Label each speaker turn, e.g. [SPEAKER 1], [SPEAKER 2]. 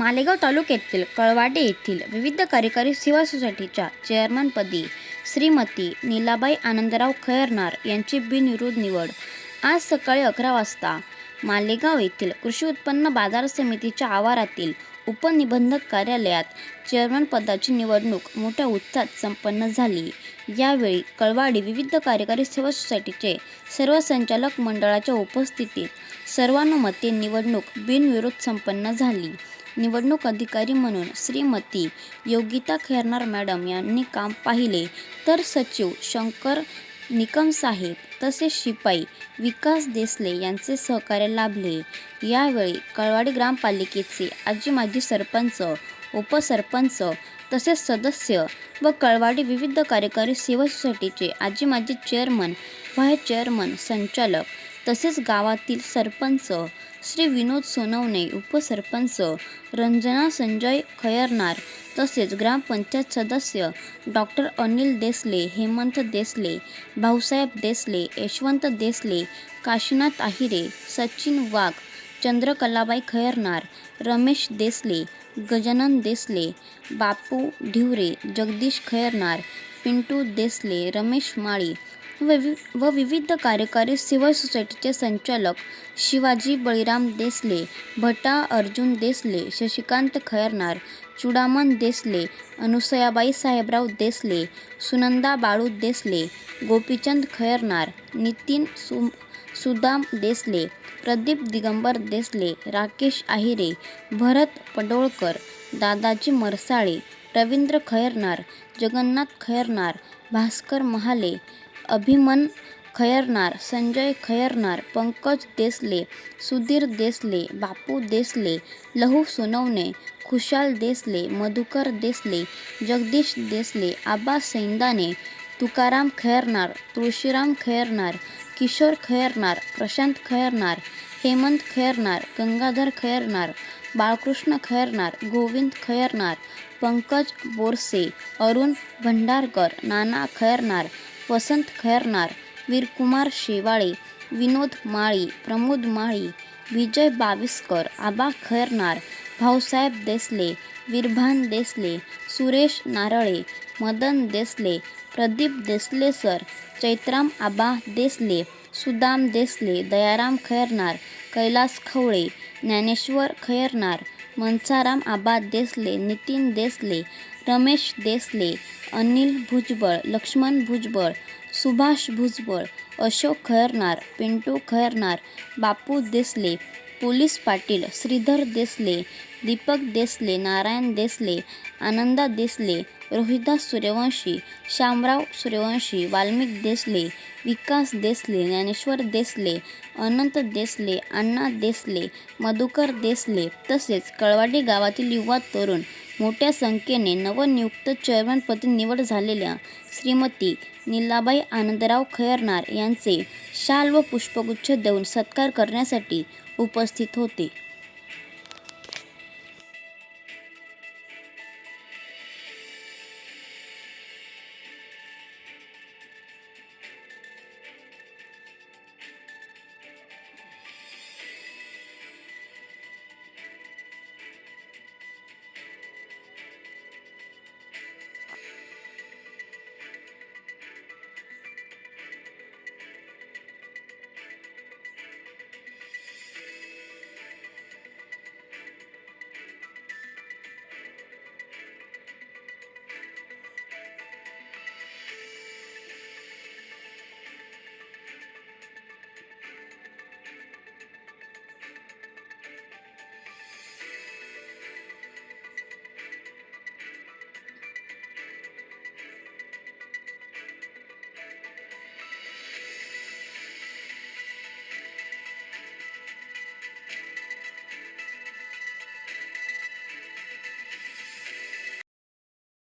[SPEAKER 1] मालेगाव तालुक्यातील कळवाडे येथील विविध कार्यकारी सेवा सोसायटीच्या चेअरमनपदी श्रीमती नीलाबाई आनंदराव खैरनार यांची बिनविरोध निवड. आज सकाळी अकरा वाजता मालेगाव येथील कृषी उत्पन्न बाजार समितीच्या आवारातील उपनिबंधक कार्यालयात चेअरमनपदाची निवडणूक मोठ्या उत्साहात संपन्न झाली. यावेळी कळवाडी विविध कार्यकारी सेवा सोसायटीचे सर्व संचालक मंडळाच्या उपस्थितीत सर्वानुमते निवडणूक बिनविरोध संपन्न झाली. निवडणूक अधिकारी म्हणून श्रीमती योगिता खैरनार मॅडम यांनी काम पाहिले. तर सचिव शंकर निकमसाहेब तसेच शिपाई विकास देसले यांचे सहकार्य लाभले. यावेळी कळवाडी ग्रामपालिकेचे आजी माजी सरपंच उपसरपंच तसेच सदस्य व कळवाडी विविध कार्यकारी सेवा सोसायटीचे आजी माजी चेअरमन व्हाय चेअरमन संचालक तसेच गावातील सरपंच श्री विनोद सोनवणे उपसरपंच रंजना संजय खैरनार तसेच ग्रामपंचायत सदस्य डॉक्टर अनिल देसले हेमंत देसले भाऊसाहेब देसले यशवंत देसले काशीनाथ आहिरे सचिन वाघ चंद्रकलाबाई खैरनार रमेश देसले गजानन देसले बापू ढिवरे जगदीश खैरनार पिंटू देसले रमेश माळी व व विविध कार्यकारी सिव्हल सोसायटीचे संचालक शिवाजी बळीराम देसले भटा अर्जुन देसले शशिकांत खैरनार चुडामन देसले अनुसयाबाई साहेबराव देसले सुनंदा बाळू देसले गोपीचंद खैरनार नितीन सु सुदाम देसले प्रदीप दिगंबर देसले राकेश आहिरे भरत पडोळकर दादाजी मरसाळे रवींद्र खैरनार जगन्नाथ खैरनार भास्कर महाले अभिमन खैरनार संजय खैरनार पंकज देसले सुधीर देसले बापू देसले लहू सोनवणे खुशाल देसले मधुकर देसले जगदीश देसले आबा सैंदाने तुकाराम खैरनार तुळशीराम खैरनार किशोर खैरनार प्रशांत खैरनार हेमंत खैरनार गंगाधर खैरनार बाळकृष्ण खैरनार गोविंद खैरनार पंकज बोरसे अरुण भंडारकर नाना खैरनार वसंत खैरनार वीरकुमार शेवाळे विनोद माळी प्रमोद माळी विजय बाविस्कर आबा खैरनार भाऊसाहेब देसले विरभान देसले सुरेश नारळे मदन देसले प्रदीप देसले सर चैत्राम आबा देसले सुदाम देसले दयाराम खैरनार कैलास खवळे ज्ञानेश्वर खैरनार मनसाराम आबा देसले नितीन देसले रमेश देसले अनिल भुजबळ लक्ष्मण भुजबळ सुभाष भुजबळ अशोक खैरनार पिंटू खैरनार बापू देसले पोलीस पाटील श्रीधर देसले दीपक देसले नारायण देसले आनंदा देसले रोहिदास सूर्यवंशी शामराव सूर्यवंशी वाल्मिक देसले विकास देसले ज्ञानेश्वर देसले अनंत देसले अण्णा देसले मधुकर देसले तसेच कळवाडी गावातील युवा तरुण मोठ्या संख्येने नवनियुक्त चेअरमनपदी निवड झालेल्या श्रीमती नीलाबाई आनंदराव खैरनार यांचे शाल व पुष्पगुच्छ देऊन सत्कार करण्यासाठी उपस्थित होते.